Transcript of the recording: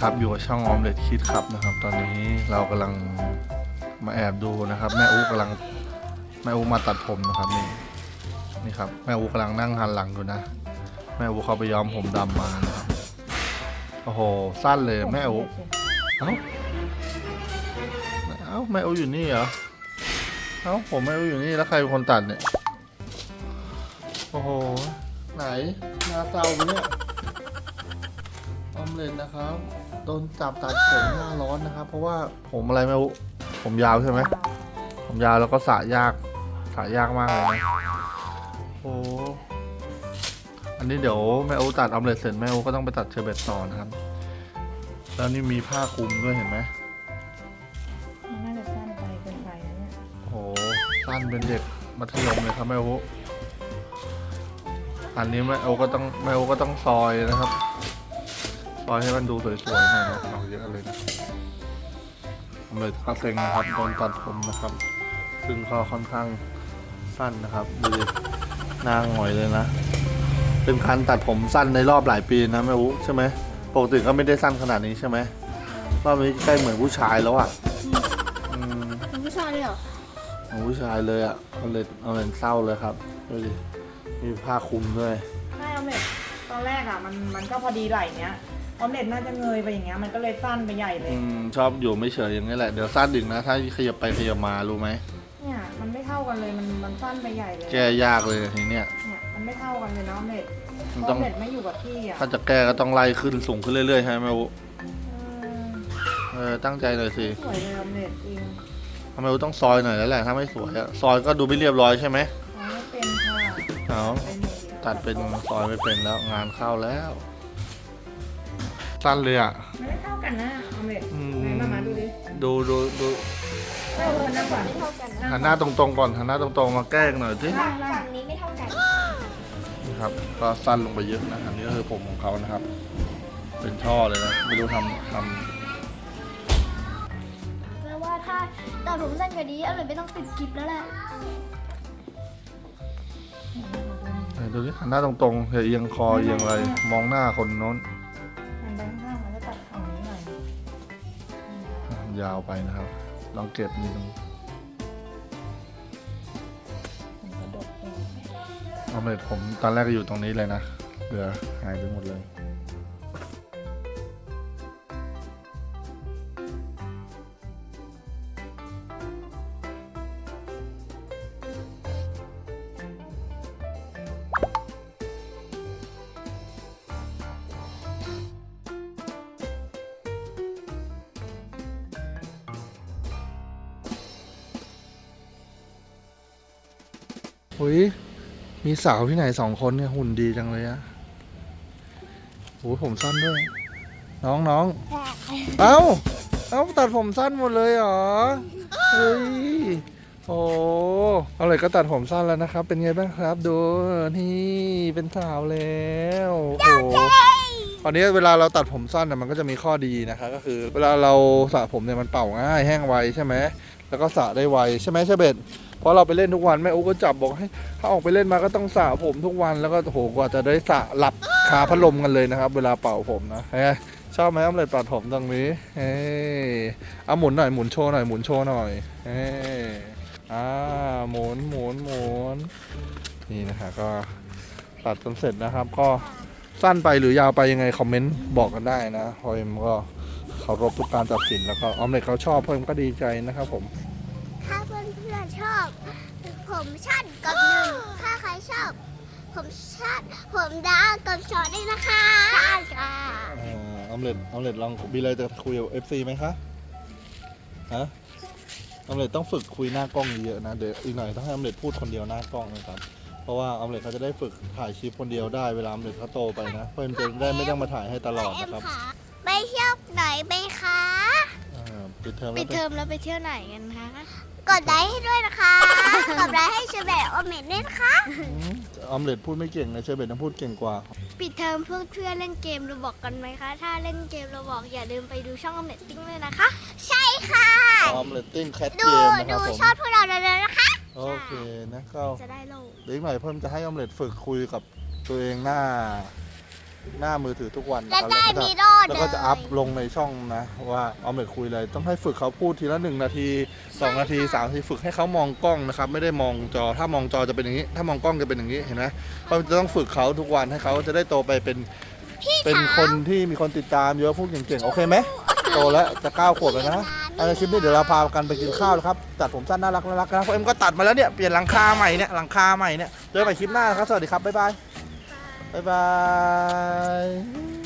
ครับ อยู่กับช่องออมเล็ตคิดครับนะครับ ตอนนี้เรากำลังมาแอบดูนะครับ แม่อูกำลังแม่อูมาตัดผมนะครับนี่นี่ครับแม่อูกำลังนั่งหันหลังอยู่นะ แม่อูเขาไปย้อมผมดำมานะครับโอ้โหสั้นเลยแม่อูเอ้าเอ้าแม่อูอยู่นี่เหรอเอ้าผมแม่อูอยู่นี่แล้วใครเป็นคนตัดเนี่ยโอ้โหไหนหน้าเศร้าเนี่ย ออมเล็ตนะครับโดนจับตัดผมหน้าร้อนนะครับ เพราะว่าผมอะไรไม่รู้ผมยาวใช่ไหมผมยาวแล้วก็สระยากสระยากมากเลยนะโอ้อันนี้เดี๋ยวแม่โอ้ตัดออมเล็ตเสร็จแม่โอ้ก็ต้องไปตัดเชอร์เบตต่อนะครับ แล้วนี่มีผ้าคลุมด้วยเห็นไหมมันน่าจะสั้นไปเกินไปนะเนี่ยโอ้สั้นเป็นเด็กมัธยมเลยครับแม่โอ้อันนี้แม่โอ้ก็ต้องแม่โอ้ก็ต้องซอยนะครับ ซอยให้มันดูสวยๆหน่อยนะเอาเยอะเลยนะผมเลยคาเซ็งนะครับโดนตัดผมนะครับ ซึ่งเขาค่อนข้างสั้นนะครับดูดิหน้าหงอยเลยนะ เป็นคันตัดผมสั้นในรอบหลายปีนะแม่อุ๊ใช่ไหมปกติก็ไม่ได้สั้นขนาดนี้ใช่ไหมรอบนี้ใกล้เหมือนผู้ชายแล้วอะอืมเป็นผู้ชายเลยเหรอเหมือนผู้ชายเลยอะเอาเลยเอาเลยเศร้าเลยครับดูดิมีผ้าคลุมด้วยใช่ออมเล็ตตอนแรกอะมันมันก็พอดีไหล่เนี้ย ออมเล็ตน่าจะเงยไปอย่างเงี้ยมันก็เลยสั้นไปใหญ่เลย อืมชอบอยู่ไม่เฉยอย่างนี้แหละเดี๋ยวสั้นดึงนะ ถ้าขยับไปขยับมารู้ไหมเนี่ยมันไม่เท่ากันเลยมันมันสั้นไปใหญ่เลย แก้ยากเลยทีเนี้ย เนี่ยมันไม่เท่ากันเลยนะออมเล็ตมันอต้ออง มเล็ตไม่อยู่กับที่อะถ้าจะแก้ก็ต้องไล่ขึ้นสูงขึ้นเรื่อยๆใช่ไหมแม่อุเออเออตั้งใจหน่อยสิสวยเลยออมเล็ตจริงทำไมอุต้องซอยหน่อยแล้วแหละถ้าไม่สวยอะซอยก็ดูไม่เรียบร้อยใช่ไหมอ๋อไม่เป็นค่ะเอาเป็นอย่างเดียวตัดเป็นซอยไม่เป็นแล้วงานเข้าแล้ว สั้นเลยอะไม่ได้เท่ากันนะออมเล็ตอืมไหนมามาดูดิดูดูดูไม่เอาคนนั่งก่อนไม่เท่ากันหันหน้าตรงๆก่อนหันหน้าตรงๆมาแกล้งหน่อยสินั่งนั่งฝั่งนี้ไม่เท่ากันนะครับ ก็สั้นลงไปเยอะนะอันนี้ก็คือผมของเขานะครับ เป็นช่อเลยนะไม่รู้ทำทำแปลว่าถ้าตัดผมสั้นกว่านี้เอาเลยไม่ต้องติดกิฟแล้วแหละไหนดูดิหันหน้าตรงๆอย่าเอียงคอเอียงอะไรมองหน้าคนโน้นหัน ยาวไปนะครับ ลองเก็บนิดนึงมันกระดกเองเอาเลยผมตอนแรกก็อยู่ตรงนี้เลยนะเหลือหายไปหมดเลย อุ้ยมีสาวที่ไหนสองคนเนี่ยหุ่นดีจังเลยอะโอ้ยผมสั้นด้วย น้องน้อง เอ้า เอ้าตัดผมสั้นหมดเลยเหรอ เฮ้ย โอ้เอาเลยก็ตัดผมสั้นแล้วนะครับ เป็นไงบ้างครับ ดู นี่เป็นสาวแล้ว โอ้โหตอนนี้เวลาเราตัดผมสั้นน่ะมันก็จะมีข้อดีนะคะ ก็คือ เวลาเราสระผมเนี่ยมันเป่าง่ายแห้งไวใช่ไหม แล้วก็สระได้ไวใช่ไหมใช่เบ็ด เพราะเราไปเล่นทุกวันแม่อุ๊ก็จับบอกให้ ถ้าออกไปเล่นมาก็ต้องสระผมทุกวันแล้วก็โหกว่าจะได้สระหลับคาพัดลมกันเลยนะครับ เวลาเป่าผมนะชอบไหมออมเล็ตปัดผมตรงนี้เฮ้ยเอาหมุนหน่อยหมุนโชว์หน่อยหมุนโชว์หน่อยเฮ้ยอ่าหมุนหมุนหมุนนี่นะฮะก็ตัดจนเสร็จนะครับ ก็สั้นไปหรือยาวไปยังไงคอมเมนต์บอกกันได้นะเพราะเอ็มก็เคารพทุกการตัดสินแล้วก็ออมเล็ตเขาชอบเพราะเอ็มก็ดีใจนะครับผม ถ้าเพื่อนเพื่อนๆชอบ ผมชัดกับหนึ่งถ้าใครชอบ ผมชัดผมดาวกับชอได้นะคะใช่ค่ะอ่าออมเล็ตออมเล็ตลองมีอะไรจะคุยกับเอฟซีไหมคะฮะออมเล็ตต้องฝึกคุยหน้ากล้องเยอะๆนะเดี๋ยวอีกหน่อยต้องให้ออมเล็ตพูดคนเดียวหน้ากล้องนะครับ เพราะว่าออมเล็ตเขาจะได้ฝึกถ่ายคลิปคนเดียวได้เวลาออมเล็ตเขาโตไปนะเพื่อนจะได้ไม่ต้องมาถ่ายให้ตลอดเอ็มนะครับค่ะไปเที่ยวไหนไหมคะ อ่าปิดเทอมปิแล้วดเทอมแล้วไปเที่ยวไหนกันคะ กดไลค์ให้ด้วยนะคะ กดไลค์ให้เชเบตโอเมนด้วยนะคะอืมออมเล็ตพูดไม่เก่งนะเชอร์เบตต้องพูดเก่งกว่า ปิดเทอมเพื่อนเพื่อนๆเล่นเกมเราบอกกันไหมคะ ถ้าเล่นเกมเราบอกอย่าลืมไปดูช่องอเมตติ้งเลยนะคะ ใช่ค่ะ ออมเล็ตติ้งแคทเกดูมนะคดูรับผม ชอบพวกเราเลยนะคะ โอเคนะก็จะได้โลก เดี๋ยวอีกหน่อยเพิ่มจะให้ออมเล็ตฝึกคุยกับตัวเองหน้า หน้ามือถือทุกวันและนะครับได้แล้วก็มีจะโดดแล้วเลก็ยจะอัพลงในช่องนะ ว่าเอาเมดคุยอะไรต้องให้ฝึกเขาพูดทีละหนึ่งนาทีสองนาทีสามนาทีฝึกให้เขามองกล้องนะครับ ไม่ได้มองจอถ้ามองจอจะเป็นอย่างนี้ ถ้ามองกล้องจะเป็นอย่างนี้เห็นไหมเราจะต้องฝึกเขาทุกวันให้เขาจะได้โตไปเป็นพี่เป็นสาวคนที่มีคนติดตามเยอะพูดเก่งๆโอเคไหมโตแล้วจะเก้าขวบแล้วนะเอาในคลิปนี้เดี๋ยวเราพากันไปกินข้าวแล้วครับตัดผมสั้นน่ารักน่ารักนะเพราะเอ็มก็ตัดมาแล้วเนี่ยเปลี่ยนหลังคาใหม่เนี่ยหลังคาใหม่เนี่ยเจอกันใหม่คลิปหน้านะครับสวัสดีครับบ๊ายบาย บ๊ายบาย